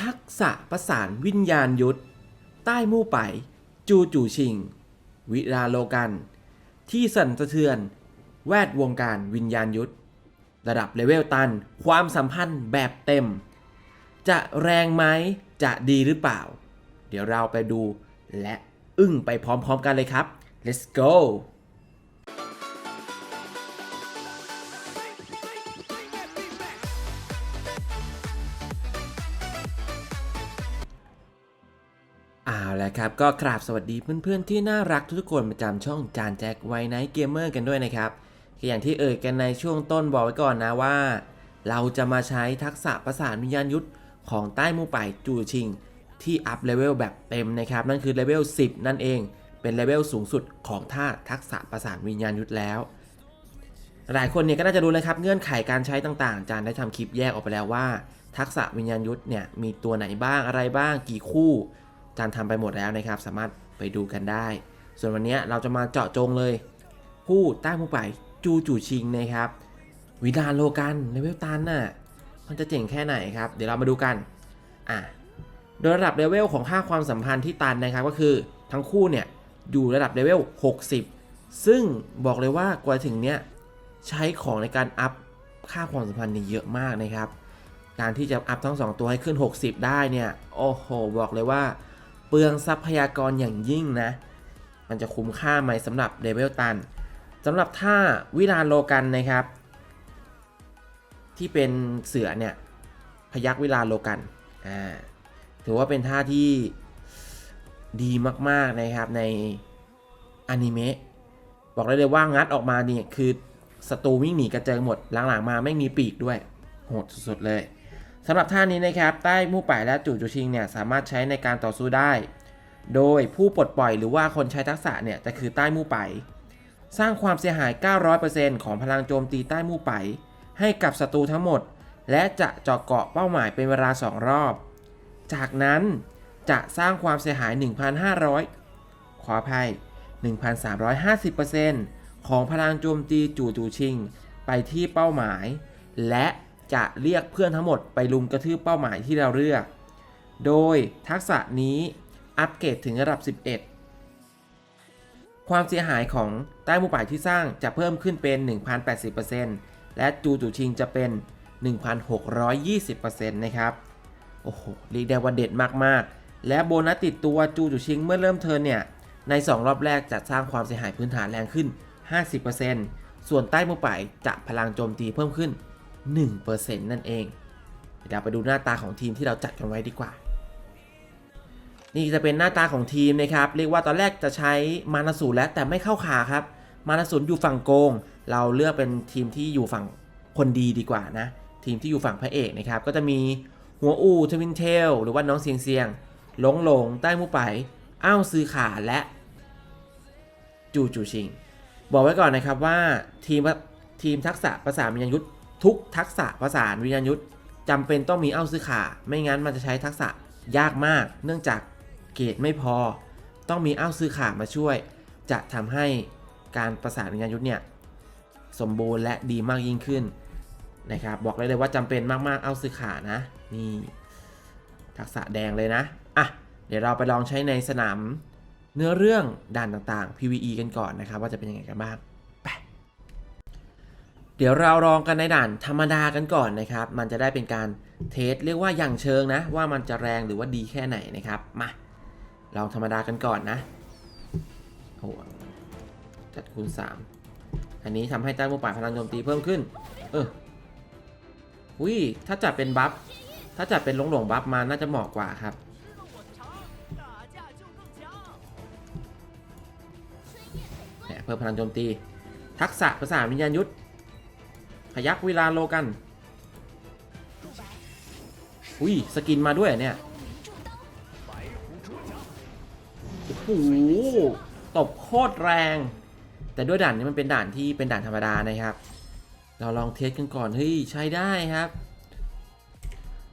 ทักษะประสานวิญญาณยุทธ ใต้มู่ไป จูจูชิง วิราโลกัน ที่สั่นสะเทือน แวดวงการวิญญาณยุทธ ระดับเลเวลตัน ความสัมพันธ์แบบเต็ม จะแรงไหม จะดีหรือเปล่า เดี๋ยวเราไปดูและอึ้งไปพร้อมๆกันเลยครับ let's go เอาละครับก็กราบสวัสดีเพื่อนๆที่น่ารักทุกๆคนประจำช่องจานแจ็คไวไนท์เกมเมอร์กันด้วยนะครับอย่างที่เอ่ยกันในช่วงต้นบอกไว้ก่อนนะว่า เราจะมาใช้ทักษะประสานวิญญาณยุทธของใต้มูป่ายจูชิง ที่อัพเลเวลแบบเต็มนะครับ นั่นคือเลเวล10 นั่นเอง เป็นเลเวลสูงสุดของท่าทักษะประสานวิญญาณยุทธแล้ว หลายคนเนี่ยก็น่าจะรู้เลยครับเงื่อนไขการใช้ต่างๆ จานได้ทำคลิปแยกออกไปแล้วว่า ทักษะวิญญาณยุทธเนี่ยมีตัวไหนบ้างอะไรบ้างกี่คู่ จานทำไปหมดแล้วนะครับ สามารถไปดูกันได้ ส่วนวันนี้เราจะมาเจาะจงเลย ผู้ใต้ผู้ไปจูจูชิงนะครับวิดานโลกันเลเวลตันน่ะมันจะเจ๋งแค่ไหนครับ เดี๋ยวเรามาดูกันอะโดยระดับเลเวลของค่าความสัมพันธ์ที่ตันนะครับก็คือทั้งคู่เนี่ยอยู่ระดับเลเวล 60 ซึ่งบอกเลยว่ากว่าถึงเนี้ยใช้ของในการอัพค่าความสัมพันธ์นี่เยอะมากนะครับ การที่จะอัพทั้งสองตัวให้ขึ้น 60 ได้เนี่ย โอ้โห บอกเลยว่า เปลืองทรัพยากรอย่างยิ่งนะ มันจะคุ้มค่าไหมสำหรับเลเวลตันสำหรับท่าวิลานโลกันนะครับ ที่เป็นเสือเนี่ยพยักวิลานโลกันอ่าถือว่าเป็นท่าที่ดีมากๆนะครับในอนิเมะบอกได้เลยว่างัดออกมาเนี่ยคือศัตรูวิ่งหนีกระเจิงหมดหลังๆมาไม่มีปีกด้วยโหดสุดๆเลย สำหรับท่านี้นะครับ ใต้มู่ป่ายและจู่จูชิงเนี่ยสามารถใช้ในการต่อสู้ได้ โดยผู้ปลดปล่อยหรือว่าคนใช้ทักษะเนี่ยจะคือใต้มู่ป่ายสร้างความเสียหาย 900%ของพลังโจมตีใต้มู่ป่ายให้กับศัตรูทั้งหมด และจะเจาะเกาะเป้าหมายเป็นเวลา 2 รอบ จากนั้นจะสร้างความเสียหาย 1,500 ขออภัย 1,350%ของพลังโจมตีจู่จูชิง ไปที่เป้าหมาย และ จะเรียกเพื่อนทั้งหมดไปลุมกระทืบเป้าหมายที่เราเลือก โดยทักษะนี้อัปเกรดถึงระดับ 11 ความเสียหายของใต้หมู่ป่ายที่สร้างจะเพิ่มขึ้นเป็น 1,080%และจูจูชิงจะเป็น 1,620%นะครับ โอ้โหเรียกได้ว่าเด็ดมากๆ และโบนัสติดตัวจูจูชิงเมื่อเริ่มเทิร์นเนี่ย ใน 2 รอบแรกจะสร้างความเสียหายพื้นฐานแรงขึ้น 50%ส่วนใต้หมู่ป่ายจะพลังโจมตีเพิ่มขึ้น 1%นั่นเอง เดี๋ยวเราไปดูหน้าตาของทีมที่เราจัดกันไว้ดีกว่า นี่จะเป็นหน้าตาของทีมนะครับ เรียกว่าตอนแรกจะใช้มานาสูแล้วแต่ไม่เข้าขาครับ มานาสูอยู่ฝั่งโกง เราเลือกเป็นทีมที่อยู่ฝั่งคนดีดีกว่านะ ทีมที่อยู่ฝั่งพระเอกนะครับ ก็จะมีหัวอูทวินเทลหรือว่าน้องเซียงเซียงหลงหลงใต้มูไปอ้าวซื้อขาและจูจูชิง บอกไว้ก่อนนะครับว่าทีมทีมทักษะประสานวิญญยุทธ ทุกทักษะประสาวิญญาณยุทธจำเป็นต้องมีเอ้าซื้อขา ไม่งั้นมันจะใช้ทักษะยากมาก เนื่องจากเกรดไม่พอ ต้องมีเอ้าซื้อขามาช่วย จะทำให้การประสานวิญญาณยุทธเนี่ยสมบูรณ์และดีมากยิ่งขึ้นนะครับบอกเลยเลยว่าจำเป็นมากๆเอ้าซื้อขานะนี่ทักษะแดงเลยนะอะเดี๋ยวเราไปลองใช้ในสนามเนื้อเรื่องด่านต่างๆ PVE กันก่อนนะครับ ว่าจะเป็นยังไงกันบ้าง เดี๋ยวเราลองกันในด่านธรรมดากันก่อนนะครับ มันจะได้เป็นการเทสเรียกว่าอย่างเชิงนะ ว่ามันจะแรงหรือว่าดีแค่ไหนนะครับ มา ลองธรรมดากันก่อนนะโอ้จัดคูณ 3 อันนี้ทำให้ใต้หมู่ป่าพลังโจมตีเพิ่มขึ้น เอออุ้ยถ้าจัดเป็นบัฟ ถ้าจัดเป็นหลงหลงบัฟมาน่าจะเหมาะกว่าครับ เนี่ยเพิ่มพลังโจมตี ทักษะภาษาวิญญาณยุทธ ยักเวลาโลกัน อุ้ย สกินมาด้วยเนี่ย โอ้โห ตบโคตรแรง แต่ด้วยด่านนี้มันเป็นด่านที่เป็นด่านธรรมดานะครับ เราลองเทสกันก่อน เฮ้ย ใช้ได้ครับ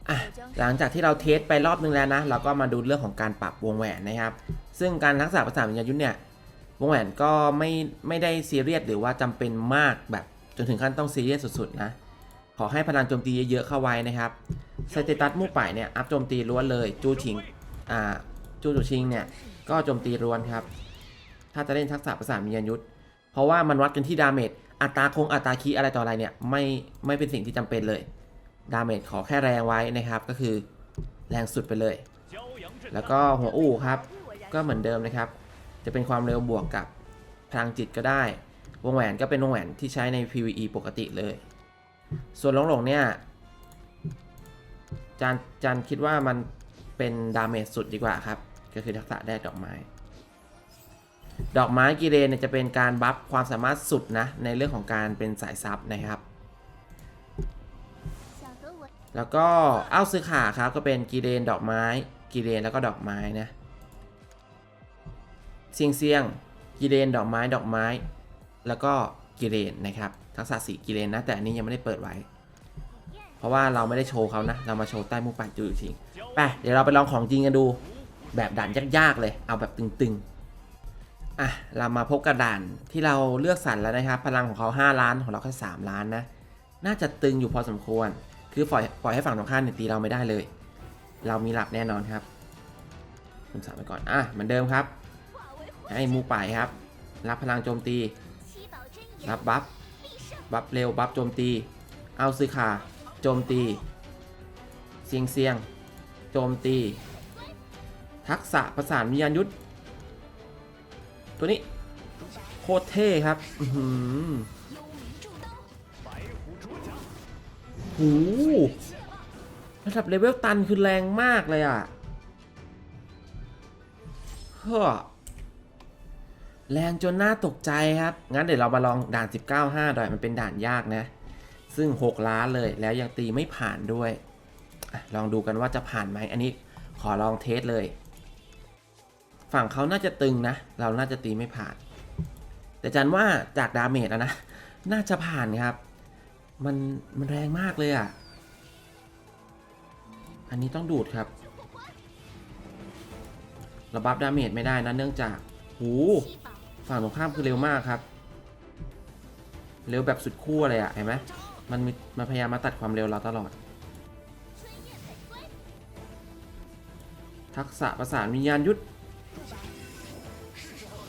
อะหลังจากที่เราเทสไปรอบนึงแล้วนะ เราก็มาดูเรื่องของการปรับวงแหวนนะครับ ซึ่งการทักษะภาษาวิญญาณยุทธเนี่ย วงแหวนก็ไม่ไม่ได้ซีเรียสหรือว่าจำเป็นมากแบบ จนถึงขั้นต้องซีเรียสสุดๆนะ ขอให้พลังโจมตีเยอะๆเข้าไว้นะครับสเตตัสมู่ป่ายเนี่ยอัพโจมตีล้วนเลยจูชิงอ่าจูจูชิงเนี่ยก็โจมตีล้วนครับ ถ้าจะเล่นทักษะประสานมียนยุทธเพราะว่ามันวัดกันที่ดาเมจอัตราคงอัตราคีอะไรต่ออะไรเนี่ยไม่ไม่เป็นสิ่งที่จำเป็นเลยดาเมจขอแค่แรงไว้นะครับก็คือแรงสุดไปเลย แล้วก็หัวอู้ครับ ก็เหมือนเดิมนะครับ จะเป็นความเร็วบวกกับพลังจิตก็ได้ วงแหวนก็เป็นวงแหวนที่ใช้ใน PVE ปกติเลย ส่วนหลงหลงเนี่ยจานจานคิดว่ามันเป็นดาเมจสุดดีกว่าครับ ก็คือทักษะแรกดอกไม้ ดอกไม้กิเลนเนี่ยจะเป็นการบัฟความสามารถสุดนะ ในเรื่องของการเป็นสายซับนะครับ แล้วก็อ้าวซื้อขาครับก็เป็นกิเลนดอกไม้กิเลนแล้วก็ดอกไม้นะเสียงเสียงกิเลนดอกไม้ดอกไม้ แล้วก็กิเลนนะครับ ทักษะสีกิเลนนะ แต่อันนี้ยังไม่ได้เปิดไว้ เพราะว่าเราไม่ได้โชว์เขานะ เรามาโชว์ใต้มุกปากจูจริงไปเดี๋ยวเราไปลองของจริงกันดู แบบด่านยากๆเลย เอาแบบตึงๆ อะ เรามาพบกระดานที่เราเลือกสรรแล้วนะครับ พลังของเขา 5 ล้านของเราแค่ 3 ล้านนะ น่าจะตึงอยู่พอสมควร คือปล่อยปล่อยให้ฝั่งตรงข้ามเนี่ยตีเราไม่ได้เลย เรามีหลับแน่นอนครับคุณสามไปก่อน อะ เหมือนเดิมครับ ให้มูไปครับ รับพลังโจมตี รับบัฟ บัฟเร็ว บัฟโจมตี เอาซื้อขาโจมตี เสียงเสียง โจมตี ทักษะประสานวิญญาณยุทธ ตัวนี้ โคตรเท่ครับ อือหูระดับเลเวลตันคือแรงมากเลยอะเฮ้อ แรงจนน่าตกใจครับ งั้นเดี๋ยวเรามาลองด่าน 19.5หน่อยมันเป็นด่านยากนะ ซึ่ง 6 ล้านเลยแล้วยังตีไม่ผ่านด้วยอลองดูกันว่าจะผ่านไหมอันนี้ขอลองเทสเลย ฝั่งเขาน่าจะตึงนะ เราน่าจะตีไม่ผ่าน แต่จันว่าจากดาเมจนะ น่าจะผ่านครับ มันมันแรงมากเลยอะ อันนี้ต้องดูดครับ ระบับดาเมจไม่ได้นะเนื่องจากหู ฝั่งตรงข้ามคือเร็วมากครับ เร็วแบบสุดขั้วเลยอะเห็นไหมมันมีมันพยายามมาตัดความเร็วเราตลอด ทักษะประสานวิญญาณยุทธ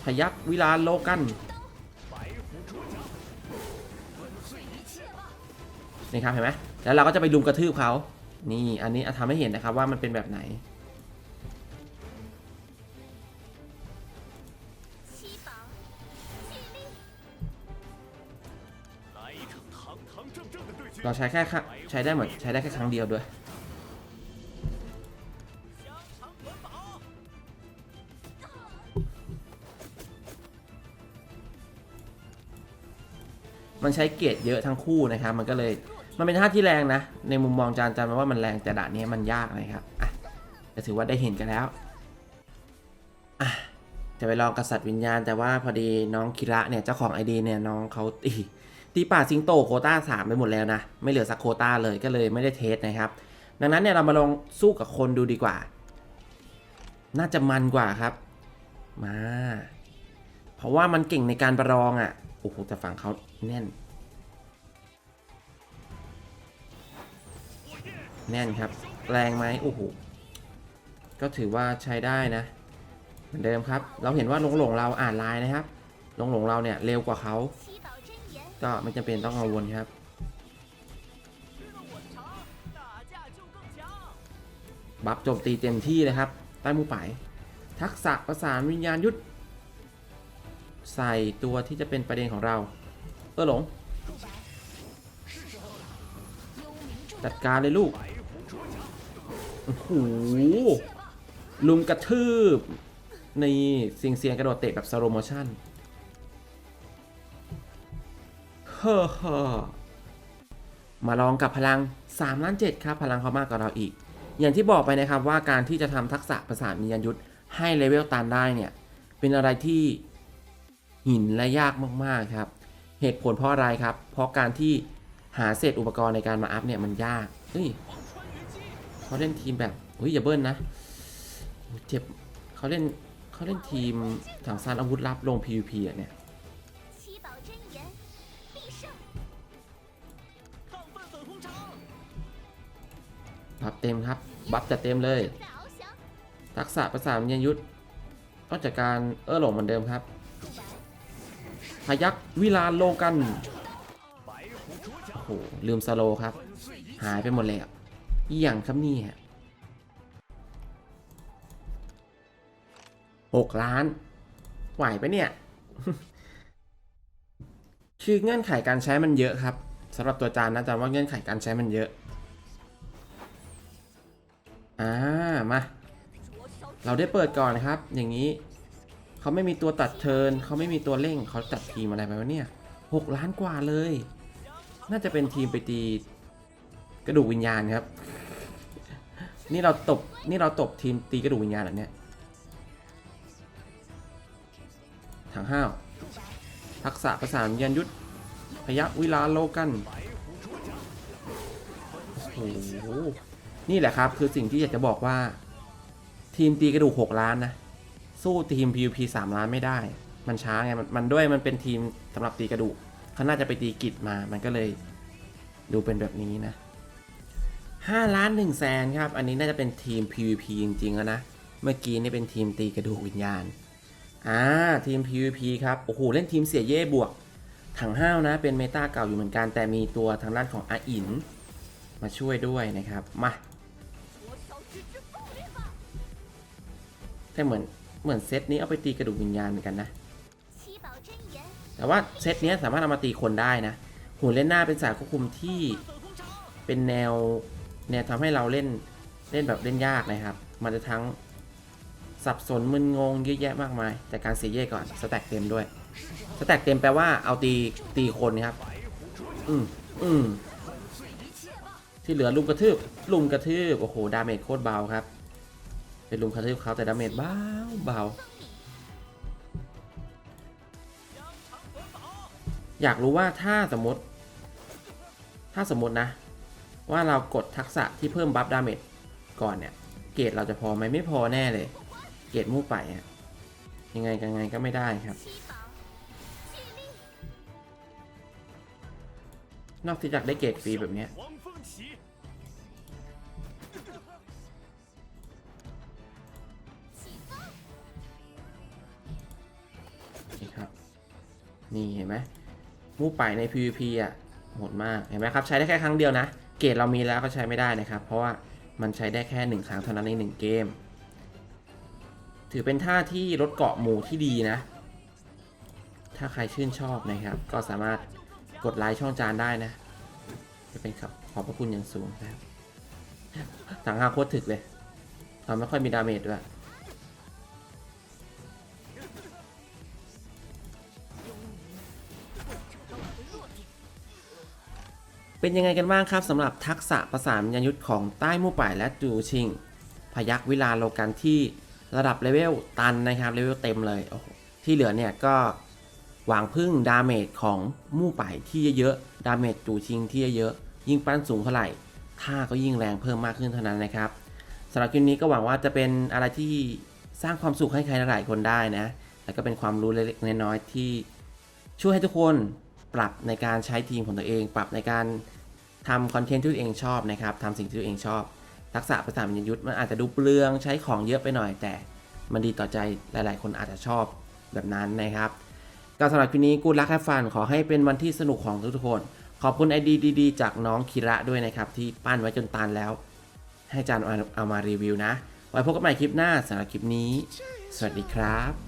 พยับวลาโลกันนี่ครับเห็นไหมแล้วเราก็จะไปลุมกระทืบเขานี่อันนี้ทำให้เห็นนะครับว่ามันเป็นแบบไหน เราใช้แค่ใช้ได้เหมือนใช้ได้แค่ครั้งเดียวด้วยมันใช้เกียรติเยอะทั้งคู่นะครับ มันก็เลย มันเป็นท่าที่แรงนะ ในมุมมองจานจานว่ามันแรงแต่ด่านนี้มันยากนะครับ อะก็ถือว่าได้เห็นกันแล้ว อะ จะไปลองกษัตริย์วิญญาณ แต่ว่าพอดีน้องคิระเนี่ยเจ้าของไอดีเนี่ยน้องเขาตี ตีป่าสิงโตโคต้าสามไปหมดแล้วนะ ไม่เหลือสักโคต้าเลยก็เลยไม่ได้เทสนะครับ ดังนั้นเนี่ยเรามาลองสู้กับคนดูดีกว่า น่าจะมันกว่าครับ มา เพราะว่ามันเก่งในการประลองอะ่ะโอ้โหจะฝังเขาแน่น แน่นครับ แรงไหมโอ้โหก็ถือว่าใช้ได้นะ เหมือนเดิมครับ เราเห็นว่าหลงหลงเราอ่านลายนะครับหลงหลงเราเนี่ยเร็วกว่าเขา ก็ไม่จำเป็นต้องกังวลครับบัฟโจมตีเต็มที่เลยครับ ใต้มูป่ายทักษะประสานวิญญาณยุทธใส่ตัวที่จะเป็นประเด็นของเรา เออหลง จัดการเลยลูกโอ้โหลุงกระทืบ ในเสียงเสียงกระโดดเตะแบบสโลโมชั่น ฮ้อเฮ้อมาลองกับพลัง3ล้าน7ครับ พลังเขามากกว่าเราอีก อย่างที่บอกไปนะครับว่าการที่จะทำทักษะประสามียันยุทธให้เลเวลตันได้เนี่ย เป็นอะไรที่หินและยากมากๆครับ เหตุผลเพราะอะไรครับ เพราะการที่หาเศษอุปกรณ์ในการมาอัพเนี่ยมันยากเฮ้ยเขาเล่นทีมแบบเฮ้ยอย่าเบิ้ลนะ เจ็บเขาเล่นเขาเล่นทีมถังซานอาวุธลับลง PVP อะเนี่ย บัฟเต็มครับ บัฟจะเต็มเลย ทักษะประสาเนียยุทธนอกจากการเออหลงเหมือนเดิมครับ พยักวิลาโลกันโอ้โหลืมสโลครับ หายไปหมดเล้วอีหยังครับนี่ฮะหกล้าน ไหวไหมเนี่ย คือเงื่อนไขการใช้มันเยอะครับสำหรับตัวจานนะจานว่าเงื่อนไขการใช้มันเยอะอ่ามาเราได้เปิดก่อนครับ อย่างนี้เขาไม่มีตัวตัดเทินเขาไม่มีตัวเร่งเขาจัดทีมอะไรไปวะเนี่ยหกล้านกว่าเลย น่าจะเป็นทีมไปตีกระดูกวิญญาณครับ นี่เราตบนี่เราตบทีมตีกระดูกวิญญาณเหรอเนี่ยถังห้าว ทักษะประสานยันยุทธพยักวิลาโลกันโอ้หนี่แหละครับ คือสิ่งที่อยากจะบอกว่า ทีมตีกระดูกหกล้านนะ สู้ทีม PVP สามล้านไม่ได้ มันช้าไง มันด้วยมันเป็นทีมสำหรับตีกระดูกเขาน่าจะไปตีกิจมา มันก็เลยดูเป็นแบบนี้นะห้าล้านหนึ่งแสนครับ อันนี้น่าจะเป็นทีม PVP จริงๆแล้วนะ เมื่อกี้นี่เป็นทีมตีกระดูกวิญญาณ่าทีม PVP ครับ โอ้โห เล่นทีมเสียเย่บวก ถังห้าวนะ เป็นเมตาเก่าอยู่เหมือนกัน แต่มีตัวทางด้านของอาอิน มาช่วยด้วยนะครับ มาแต่เหมือนเหมือนเซตนี้เอาไปตีกระดูกวิญญาณเหมือนกันนะ แต่ว่าเซตนี้สามารถเอามาตีคนได้นะหุ่นเล่นหน้าเป็นสายควบคุมที่เป็นแนวแนวทำให้เราเล่นเล่นแบบเล่นยากนะครับ มันจะทั้ง สับสนมึนงงเยอะแยะมากมาย แต่การเสียเย่ก่อนสแต็กเต็มด้วยสแต็กเต็มแปลว่าเอาตีตีคนครับ อืมอืมที่เหลือลุมกระทืบลุมกระทืบโอ้โหดาเมจโคตรเบาครับ เป็นลุมกระทืบเขาแต่ดาเมจเบาเบาอยากรู้ว่าถ้าสมมติ ถ้าสมมตินะ ว่าเรากดทักษะที่เพิ่มบัฟดาเมจก่อนเนี่ย เกรดเราจะพอไหมไม่พอแน่เลย เกตมู่ไปยังไงยังไงก็ไม่ได้ครับ นอกจากได้เกตฟรีแบบนี้นี่ครับ นี่เห็นไหมมู่ไปใน PVP อะหมดมาก เห็นไหมครับ ใช้ได้แค่ครั้งเดียวนะ เกตเรามีแล้วก็ใช้ไม่ได้นะครับ เพราะว่ามันใช้ได้แค่ 1 ครั้งเท่านั้นใน 1 เกม ถือเป็นท่าที่ลดเกาะหมู่ที่ดีนะ ถ้าใครชื่นชอบนะครับ ก็สามารถกดไลค์ช่องจานได้นะ จะเป็นครับขอบพระคุณอย่างสูงนะครับสังหาโคตรถึกเลยเราไม่ค่อยมีดาเมจด้วยเป็นยังไงกันบ้างครับสำหรับทักษะประสานวิญญาณยุทธของใต้มู่ป่ายและจูชิง พยักวิลาโลกันที่ ระดับเลเวลตันนะครับเลเวลเต็มเลยโอ้โหที่เหลือเนี่ยก็หวังพึ่งดาเมจของมู่ป่ายที่เยอะๆดาเมจจู่ชิงที่เยอะๆยิ่งปั้นสูงเท่าไหร่ท่าก็ยิ่งแรงเพิ่มมากขึ้นเท่านั้นนะครับสำหรับคลิปนี้ก็หวังว่าจะเป็นอะไรที่สร้างความสุขให้ใครหลายๆคนได้นะแล้วก็เป็นความรู้เล็กๆน้อยๆที่ช่วยให้ทุกคนปรับในการใช้ทีมของตัวเอง ปรับในการทำคอนเทนต์ที่ตัวเองชอบนะครับทำสิ่งที่ตัวเองชอบ ทักษะภาษามัญยุทธมันอาจจะดูเปลืองใช้ของเยอะไปหน่อย แต่มันดีต่อใจหลาย ๆ คนอาจจะชอบแบบนั้นนะครับก็สำหรับคลิปนี้กูรักแค่ฟันขอให้เป็นวันที่สนุกของทุกคน ขอบคุณไอดีดีๆ จากน้องคิระด้วยนะครับ ที่ปั้นไว้จนตานแล้ว ให้จานเอามารีวิวนะ ไว้พบกันใหม่คลิปหน้าสำหรับคลิปนี้ สวัสดีครับ